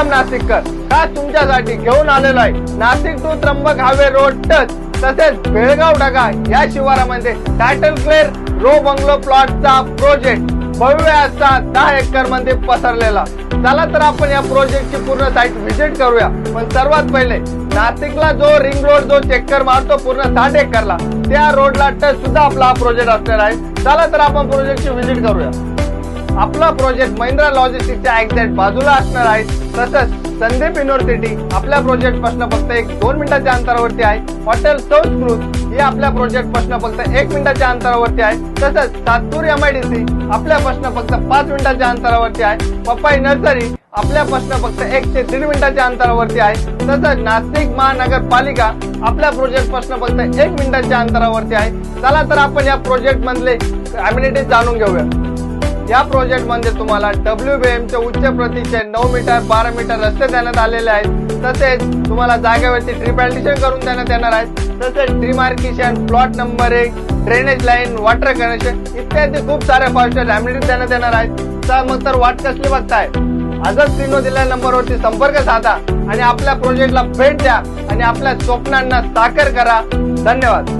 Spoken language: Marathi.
वेलकम नाशिककर का तुमच्यासाठी घेऊन आलेलो आहे? Nashik to Trimbak highway road touch तसेच बेळगाव डगा या शिवारामध्ये टायटल क्लेअर रो बंगलो प्लॉटचा प्रोजेक्ट भव्य असा दहा एकरमध्ये पसरलेला. चला तर आपण या प्रोजेक्टची पूर्ण साईट व्हिजिट करूया. पण सर्वात पहिले नाशिकला जो रिंग रोड जो चेकर मारतो पूर्ण साठ एकरला त्या रोडला टच सुद्धा आपला हा प्रोजेक्ट असणार आहे. चला तर आपण प्रोजेक्टची व्हिजिट करूया. आपला प्रोजेक्ट महिंद्रा लॉजिस्टिकच्या एक्झॅक्ट बाजूला असणार आहे. तसंच संदीप युनिव्हर्सिटी आपल्या प्रोजेक्टपासून फक्त एक दोन मिनिटाच्या अंतरावरती आहे. हॉटेल संस्कृत ही आपल्या प्रोजेक्टपासून फक्त एक मिनिटाच्या अंतरावरती आहे. तसंच सातपूर सी आपल्या पासून फक्त पाच मिनिटाच्या अंतरावरती आहे. पप्पाई नर्सरी आपल्या पासून फक्त एक ते दीड मिनिटाच्या अंतरावरती आहे. तसंच नाशिक महानगरपालिका आपल्या प्रोजेक्टपासून फक्त एक मिनिटाच्या अंतरावरती आहे. चला तर आपण या प्रोजेक्ट मधले अम्युनिटीज जाणून घेऊया. या प्रोजेक्टमध्ये तुम्हाला डब्ल्यू बी एम चे उच्च प्रतीचे नऊ मीटर बारा मीटर रस्ते देण्यात आलेले आहेत तसेच तुम्हाला जागेवरती ट्रिपॅल्टिशन करून देण्यात येणार आहे तसेच डिमार्केशन प्लॉट नंबर एक ड्रेनेज लाईन वॉटर कनेक्शन इत्यादी खूप साऱ्या फास्टर अम्युनिटी देण्यात येणार आहेत. तर मग तर वाट कसली बघताय? आजच स्क्रीनवर दिलेल्या नंबरवरती संपर्क साधा आणि आपल्या प्रोजेक्टला भेट द्या आणि आपल्या स्वप्नांना साकार करा. धन्यवाद.